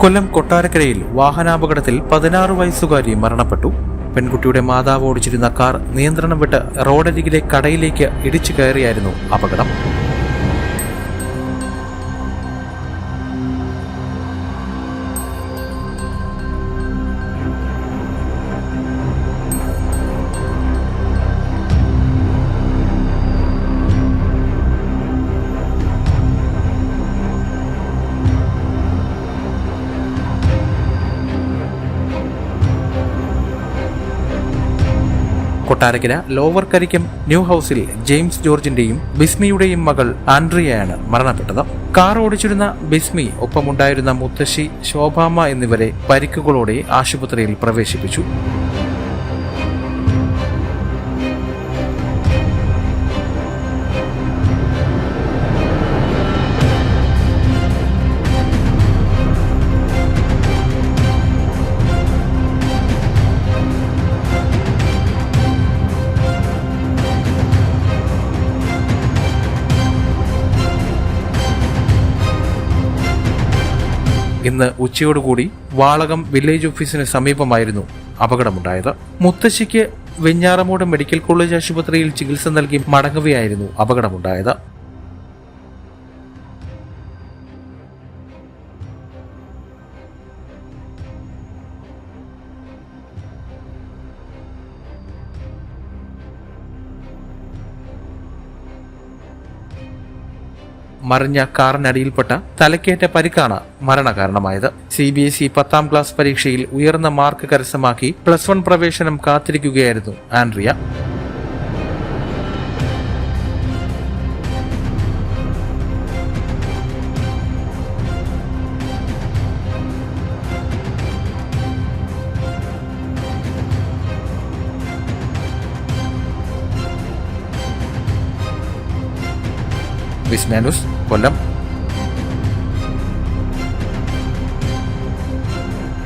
കൊല്ലം കൊട്ടാരക്കരയിൽ വാഹനാപകടത്തിൽ പതിനാറ് വയസ്സുകാരി മരണപ്പെട്ടു. പെൺകുട്ടിയുടെ മാതാവ് ഓടിച്ചിരുന്ന കാർ നിയന്ത്രണം വിട്ട് റോഡരികിലെ കടയിലേക്ക് ഇടിച്ചു കയറിയായിരുന്നു അപകടം. കൊട്ടാരക്കര ലോവർ കരിക്കം ന്യൂ ഹൌസിൽ ജെയിംസ് ജോർജിന്റെയും ബിസ്മിയുടെയും മകൾ ആൻഡ്രിയയാണ് മരണപ്പെട്ടത്. കാർ ഓടിച്ചിരുന്ന ബിസ്മി ഒപ്പമുണ്ടായിരുന്ന മുത്തശ്ശി ശോഭാമ എന്നിവരെ പരിക്കുകളോടെ ആശുപത്രിയിൽ പ്രവേശിപ്പിച്ചു. ഇന്ന് ഉച്ചയോടുകൂടി വാളകം വില്ലേജ് ഓഫീസിന് സമീപമായിരുന്നു അപകടമുണ്ടായത്. മുത്തശ്ശിക്ക് വെഞ്ഞാറമൂട് മെഡിക്കൽ കോളേജ് ആശുപത്രിയിൽ ചികിത്സ നൽകി മടങ്ങുകയായിരുന്നു അപകടമുണ്ടായത്. മറിഞ്ഞ കാറിനടിയിൽപ്പെട്ട തലക്കേറ്റ പരിക്കാണ് മരണകാരണമായത്. സി ബി എസ് ഇ പത്താം ക്ലാസ് പരീക്ഷയിൽ ഉയർന്ന മാർക്ക് കരസ്ഥമാക്കി പ്ലസ് വൺ പ്രവേശനം കാത്തിരിക്കുകയായിരുന്നു ആൻഡ്രിയ. വിസ്മാനുസ് കൊല്ലം.